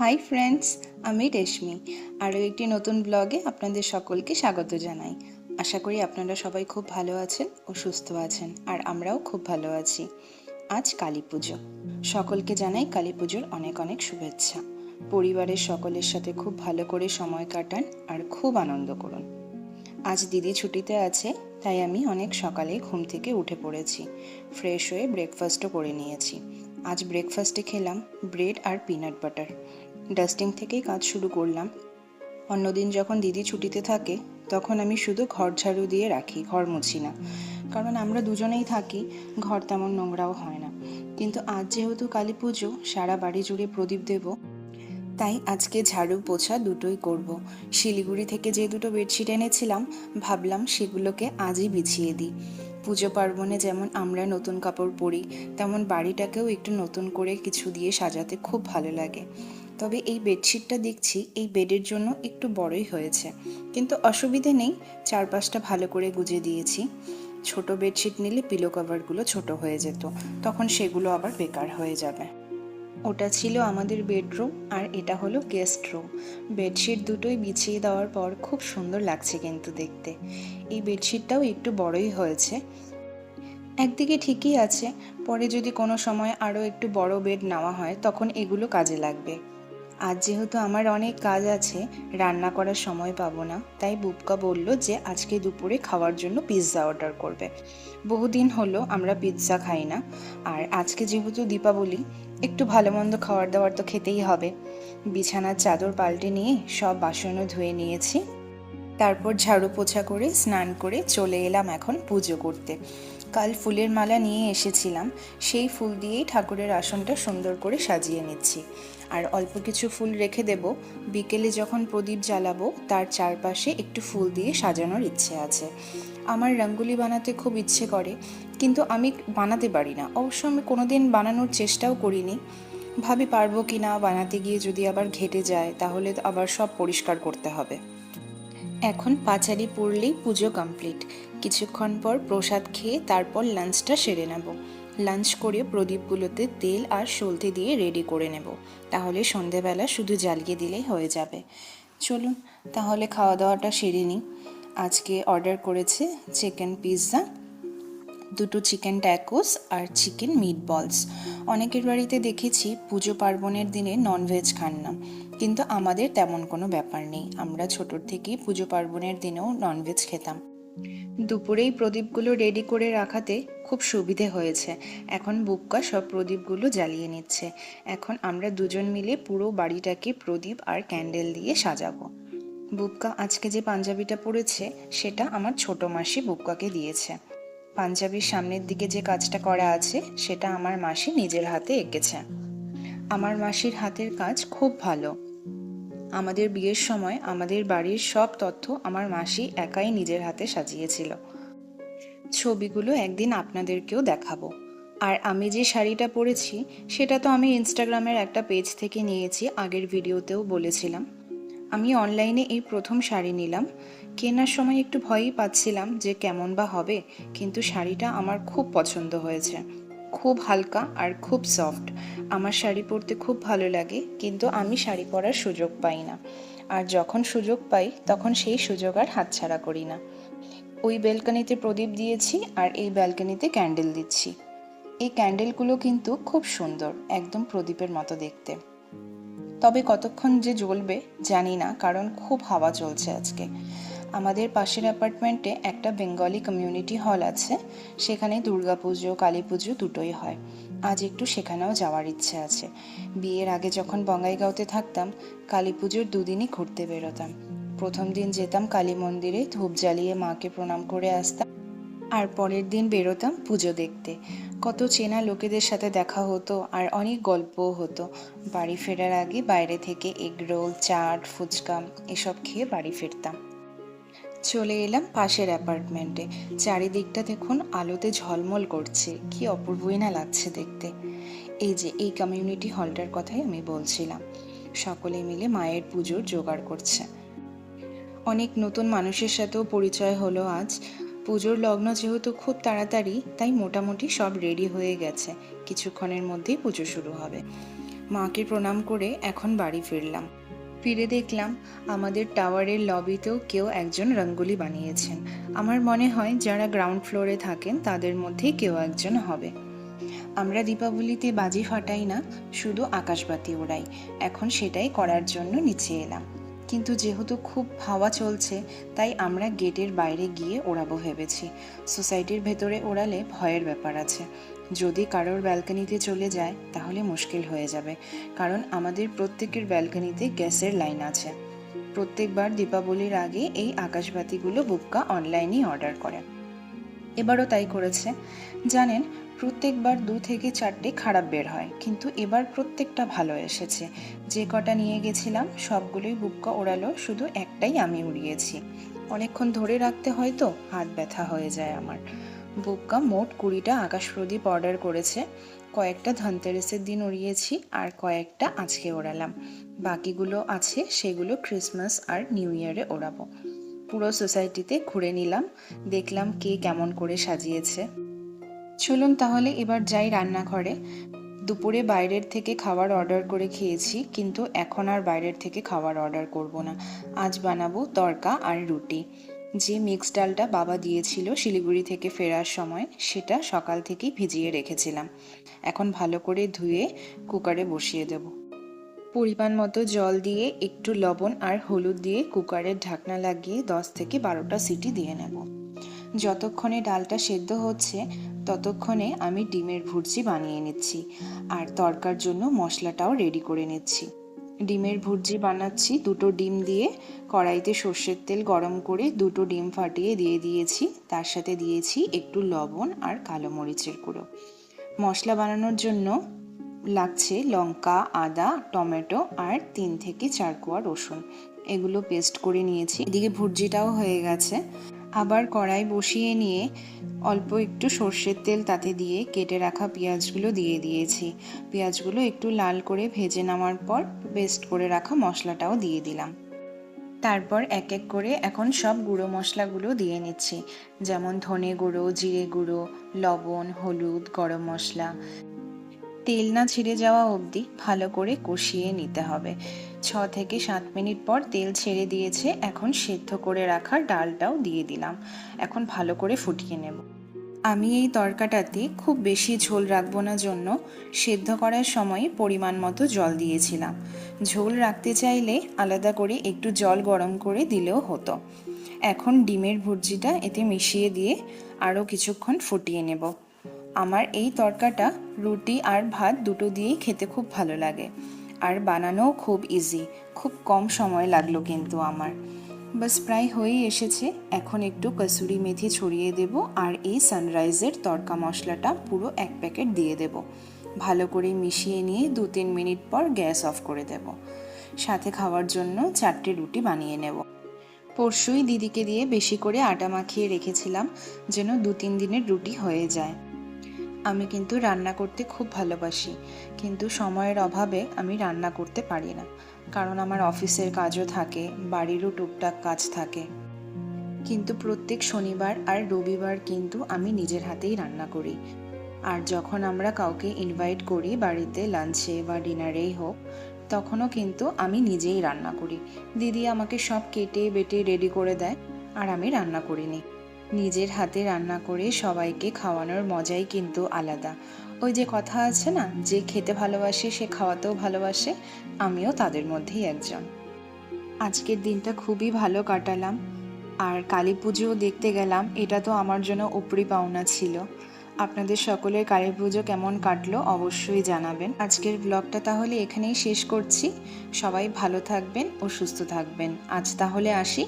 Hi friends আমি রেশমি আরও একটি নতুন ব্লগে আপনাদের সকলকে স্বাগত জানাই। আশা করি আপনারা সবাই খুব ভালো আছেন ও সুস্থ আছেন, আর আমরাও খুব ভালো আছি। আজ কালী পুজো। সকলকে জানাই কালী পুজোর অনেক অনেক শুভেচ্ছা। পরিবারের সকলের সাথে খুব ভালো করে সময় কাটান আর খুব আনন্দ করুন। আজ দিদি ছুটিতে আছে, তাই আমি অনেক সকালে ঘুম থেকে উঠে পড়েছি। ফ্রেশ হয়ে ব্রেকফাস্টও করে নিয়েছি। আজ ব্রেকফাস্টে খেলাম ব্রেড আর পিনাট বাটার ডাস্টিং থেকেই কাজ শুরু করলাম। অন্যদিন যখন দিদি ছুটিতে থাকে, তখন আমি শুধু ঘর ঝাড়ু দিয়ে রাখি, ঘর মুছি না। কারণ আমরা দুজনেই থাকি, ঘর তেমন নোংরাও হয় না। কিন্তু আজ যেহেতু কালী পুজো, সারা বাড়ি জুড়ে প্রদীপ দেব, তাই আজকে ঝাড়ু পোছা দুটোই করব। শিলিগুড়ি থেকে যে দুটো বেডশিট এনেছিলাম, ভাবলাম সেগুলোকে আজই বিছিয়ে দিই। পুজো পার্বণে যেমন আমরা নতুন কাপড় পরি, তেমন বাড়িটাকেও একটু নতুন করে কিছু দিয়ে সাজাতে খুব ভালো লাগে। তবে এই বেডশিটটা দেখছি এই বেডের জন্য একটু বড়ই হয়েছে। কিন্তু অসুবিধে নেই, চারপাশটা ভালো করে গুজে দিয়েছি। ছোট বেডশিট নিলে পিলো কভারগুলো ছোট হয়ে যেত, তখন সেগুলো আবার বেকার হয়ে যাবে। ওটা ছিল আমাদের বেডরুম আর এটা হলো গেস্ট রুম। বেডশিট দুটোই বিছিয়ে দেওয়ার পর খুব সুন্দর লাগছে কিন্তু দেখতে। এই বেডশিটটাও একটু বড়ই হয়েছে। একদিকে ঠিকই আছে, পরে যদি কোনো সময় আরও একটু বড় বেড নেওয়া হয়, তখন এগুলো কাজে লাগবে। আজ যেহেতু আমার অনেক কাজ আছে, রান্না করার সময় পাবো না, তাই বুবকা বলল যে আজকে দুপুরে খাওয়ার জন্য পিৎজা অর্ডার করবে। বহুদিন হলো আমরা পিৎজা খাই না, আর আজকে যেহেতু দীপাবলি একটু ভালো মন্দ খাওয়ার দাওয়ার তো খেতেই হবে। বিছানার চাদর পাল্টে নিয়ে সব বাসনও ধুয়ে নিয়েছি। তারপর ঝাড়ু পোছা করে, স্নান করে চলে এলাম এখন পুজো করতে। কাল ফুলের মালা নিয়ে এসেছিলাম, সেই ফুল দিয়েই ঠাকুরের আসনটা সুন্দর করে সাজিয়ে নিচ্ছি। আর অল্প কিছু ফুল রেখে দেব, বিকেলে যখন প্রদীপ জ্বালাবো, তার চারপাশে একটু ফুল দিয়ে সাজানোর ইচ্ছে আছে। আমার রঙ্গোলি বানাতে খুব ইচ্ছে করে, কিন্তু আমি বানাতে পারি না। অবশ্য আমি কোনোদিন বানানোর চেষ্টাও করিনি। ভাবি পারব কি না, বানাতে গিয়ে যদি আবার ঘেটে যায়, তাহলে আবার সব পরিষ্কার করতে হবে। এখন পাঁচালি পড়লেই পুজো কমপ্লিট কিছুক্ষণ পর প্রসাদ খেয়ে তারপর লাঞ্চটা সেরে নেব। লাঞ্চ করে প্রদীপগুলোতে তেল আর সলতে দিয়ে রেডি করে নেব। তাহলে সন্ধেবেলা শুধু জ্বালিয়ে দিলেই হয়ে যাবে। চলুন, তাহলে খাওয়া দাওয়াটা সেরে নিই। আজকে অর্ডার করেছে চিকেন পিৎজা, দুটো চিকেন ট্যাকোস আর চিকেন মিট বলস অনেকের বাড়িতে দেখেছি পুজো পার্বণের দিনে ননভেজ খান না, কিন্তু আমাদের তেমন কোনো ব্যাপার নেই। আমরা ছোটোর থেকেই পুজো পার্বণের দিনেও ননভেজ খেতাম। দুপুরেই প্রদীপগুলো রেডি করে রাখাতে খুব সুবিধে হয়েছে। এখন বুক্কা সব প্রদীপগুলো জ্বালিয়ে নিচ্ছে। এখন আমরা দুজন মিলে পুরো বাড়িটাকে প্রদীপ আর ক্যান্ডেল দিয়ে সাজাবো। বুক্কা আজকে যে পাঞ্জাবিটা পরেছে সেটা আমার ছোট মাসি বুক্কাকে দিয়েছে। পাঞ্জাবির সামনের দিকে যে কাজটা করা আছে, সেটা আমার মাসি নিজের হাতে এঁকেছে। আমার মাসির হাতের কাজ খুব ভালো। আমাদের বিয়ের সময় আমাদের বাড়ির সব তথ্য আমার মাসি একাই নিজের হাতে সাজিয়েছিল। ছবিগুলো একদিন আপনাদেরকেও দেখাবো। আর আমি যে শাড়িটা পরেছি, সেটা তো আমি ইনস্টাগ্রামের একটা পেজ থেকে নিয়েছি, আগের ভিডিওতেও বলেছিলাম। আমি অনলাইনে এই প্রথম শাড়ি নিলাম। কেনার সময় একটু ভয়ই পাচ্ছিলাম যে কেমন বা হবে, কিন্তু শাড়িটা আমার খুব পছন্দ হয়েছে। খুব হালকা আর খুব সফট আমার শাড়ি পরতে খুব ভালো লাগে, কিন্তু আমি শাড়ি পরার সুযোগ পাই না। আর যখন সুযোগ পাই, তখন সেই সুযোগ আর হাতছাড়া করি না। ওই ব্যালকানিতে প্রদীপ দিয়েছি আর এই ব্যালকানিতে ক্যান্ডেল দিচ্ছি। এই ক্যান্ডেলগুলো কিন্তু খুব সুন্দর, একদম প্রদীপের মতো দেখতে। তবে কতক্ষণ যে জ্বলবে জানি না, কারণ খুব হাওয়া চলছে আজকে। আমাদের পাশের অ্যাপার্টমেন্টে একটা বেঙ্গলি কমিউনিটি হল আছে, সেখানে দুর্গাপুজো কালী পুজো দুটোই হয়। আজ একটু সেখানেও যাওয়ার ইচ্ছে আছে। বিয়ের আগে যখন বঙ্গাইগাঁওতে থাকতাম কালী পুজোর দুদিনই ঘুরতে বেরোতাম। প্রথম দিন যেতাম কালী মন্দিরে, ধূপ জ্বালিয়ে মাকে প্রণাম করে আসতাম, আর পরের দিন বেরোতাম পুজো দেখতে। কত চেনা লোকেদের সাথে দেখা হতো আর অনেক গল্পও হতো। বাড়ি ফেরার আগে বাইরে থেকে এগরোল চাট, ফুচকা এসব খেয়ে বাড়ি ফিরতাম। চলে এলাম পাশের অ্যাপার্টমেন্টে। চারিদিকটা দেখুন আলোতে ঝলমল করছে। কি অপূর্বই না লাগছে দেখতে। এই যে, এই কমিউনিটি হলটার কথাই আমি বলছিলাম। সকলে মিলে মায়ের পুজোর জোগাড় করছে। অনেক নতুন মানুষের সাথেও পরিচয় হলো আজ। পুজোর লগ্ন যেহেতু খুব তাড়াতাড়ি, তাই মোটামুটি সব রেডি হয়ে গেছে। কিছুক্ষণের মধ্যেই পুজো শুরু হবে। মাকে প্রণাম করে এখন বাড়ি ফিরলাম। ফিরে দেখলাম আমাদের টাওয়ারের লবিতেও কেউ একজন রঙ্গোলি বানিয়েছেন। আমার মনে হয় যারা গ্রাউন্ড ফ্লোরে থাকেন, তাদের মধ্যেই কেউ একজন হবে। আমরা দীপাবলিতে বাজি ফাটাই না, শুধু আকাশবাতি ওড়াই। এখন সেটাই করার জন্য নিচে এলাম। কিন্তু যেহেতু খুব হাওয়া চলছে, তাই আমরা গেটের বাইরে গিয়ে ওড়াবো ভেবেছি। সোসাইটির ভেতরে ওড়ালে ভয়ের ব্যাপার আছে। যদি কারোর ব্যালকনিতে চলে যায়, তাহলে মুশকিল হয়ে যাবে, কারণ আমাদের প্রত্যেকের ব্যালকনিতে গ্যাসের লাইন আছে। প্রত্যেকবার দীপাবলির আগে এই আকাশবাতিগুলো বুক্কা অনলাইনেই অর্ডার করে। এবারও তাই করেছে। জানেন প্রত্যেকবার দু থেকে চারটে খারাপ বের হয়, কিন্তু এবার প্রত্যেকটা ভালো এসেছে। যে কটা নিয়ে গেছিলাম, সবগুলোই বুক্কা ওড়ালো, শুধু একটাই আমি উড়িয়েছি। অনেকক্ষণ ধরে রাখতে হয় তো, হাত ব্যথা হয়ে যায় আমার। বুক্কা মোট কুড়িটা আকাশ প্রদীপ অর্ডার করেছে। কয়েকটা ধনতেরাসের দিন উড়িয়েছি, আর কয়েকটা আজকে ওড়ালাম। বাকিগুলো আছে, সেগুলো ক্রিসমাস আর নিউ ইয়ারে ওড়াবো। পুরো সোসাইটিতে ঘুরে নিলাম, দেখলাম কে কেমন করে সাজিয়েছে। চলুন তাহলে এবার যাই রান্নাঘরে। দুপুরে বাইরের থেকে খাবার অর্ডার করে খেয়েছি, কিন্তু এখন আর বাইরের থেকে খাবার অর্ডার করব না। আজ বানাবো তরকা আর রুটি। যে মিক্স ডালটা বাবা দিয়েছিল শিলিগুড়ি থেকে ফেরার সময়, সেটা সকাল থেকেই ভিজিয়ে রেখেছিলাম। এখন ভালো করে ধুয়ে কুকারে বসিয়ে দেব। পরিমাণ মতো জল দিয়ে একটু লবণ আর হলুদ দিয়ে কুকারের ঢাকনা লাগিয়ে দশ থেকে বারোটা সিটি দিয়ে নেব। যতক্ষণে ডালটা সেদ্ধ হচ্ছে ততক্ষণে আমি ডিমের ভুর্জি বানিয়ে নিচ্ছি আর তরকার জন্য মশলাটাও রেডি করে নিচ্ছি। ডিমের ভুর্জি বানাচ্ছি, দুটো ডিম দিয়ে কড়াইতে সর্ষের তেল গরম করে দুটো ডিম ফাটিয়ে দিয়ে দিয়েছি। তার সাথে দিয়েছি একটু লবণ আর কালো মরিচের গুঁড়ো। মশলা বানানোর জন্য লাগছে লঙ্কা, আদা, টমেটো আর তিন থেকে চার কোয়া রসুন। এগুলো পেস্ট করে নিয়েছি। এদিকে ভুর্জিটাও হয়ে গেছে। আবার কড়াই বসিয়ে নিয়ে অল্প একটু সর্ষের তেল তাতে দিয়ে কেটে রাখা পেঁয়াজগুলো দিয়ে দিয়েছি। পেঁয়াজগুলো একটু লাল করে ভেজে নেওয়ার পর পেস্ট করে রাখা মশলাটাও দিয়ে দিলাম। তারপর এক এক করে এখন সব গুঁড়ো মশলাগুলো দিয়ে নিচ্ছি। যেমন ধনে গুঁড়ো, জিরে গুঁড়ো, লবণ, হলুদ, গরম মশলা। তেল না ছিঁড়ে যাওয়া অবধি ভালো করে কষিয়ে নিতে হবে। ছ থেকে সাত মিনিট পর তেল ছেড়ে দিয়েছে, এখন সেদ্ধ করে রাখা ডালটাও দিয়ে দিলাম। এখন ভালো করে ফুটিয়ে নেব। আমি এই তরকাটাতে খুব বেশি ঝোল রাখব না জন্য সেদ্ধ করার সময় পরিমাণ মতো জল দিয়েছিলাম। ঝোল রাখতে চাইলে আলাদা করে একটু জল গরম করে দিলেও হতো। এখন ডিমের ভুর্জিটা এতে মিশিয়ে দিয়ে আরও কিছুক্ষণ ফুটিয়ে নেব। আমার এই তরকাটা রুটি আর ভাত দুটো দিয়েই খেতে খুব ভালো লাগে। আর বানানোও খুব ইজি খুব কম সময় লাগল কিন্তু আমার। বাস প্রায় হয়েই এসেছে, এখন একটু কসুরি মেথি ছড়িয়ে দেব আর এই সানরাইজের তরকা মশলাটা পুরো এক প্যাকেট দিয়ে দেব। ভালো করে মিশিয়ে নিয়ে দু তিন মিনিট পর গ্যাস অফ করে দেব। সাথে খাওয়ার জন্য চারটে রুটি বানিয়ে নেব। পরশুই দিদিকে দিয়ে বেশি করে আটা মাখিয়ে রেখেছিলাম, যেন দু তিন দিনের রুটি হয়ে যায়। আমি কিন্তু রান্না করতে খুব ভালোবাসি, কিন্তু সময়ের অভাবে আমি রান্না করতে পারি না, কারণ আমার অফিসের কাজও থাকে, বাড়িরও টুকটাক কাজ থাকে। কিন্তু প্রত্যেক শনিবার আর রবিবার কিন্তু আমি নিজের হাতেই রান্না করি। আর যখন আমরা কাউকে ইনভাইট করি বাড়িতে লাঞ্চে বা ডিনারেই হোক, তখনও কিন্তু আমি নিজেই রান্না করি। দিদি আমাকে সব কেটে বেটে রেডি করে দেয়, আর আমি রান্না করিনি। নিজের হাতে রান্না করে সবাইকে খাওয়ানোর মজাই কিন্তু আলাদা। ওই যে কথা আছে না, যে খেতে ভালোবাসে সে খাওয়াতেও ভালোবাসে, আমিও তাদের মধ্যেই একজন। আজকের দিনটা খুবই ভালো কাটালাম, আর কালী পুজোও দেখতে গেলাম, এটা তো আমার জন্য উপরি পাওনা ছিল। আপনাদের সকলের কালী পুজো কেমন কাটলো অবশ্যই জানাবেন। আজকের ব্লগটা তাহলে এখানেই শেষ করছি। সবাই ভালো থাকবেন ও সুস্থ থাকবেন। আজ তাহলে আসি।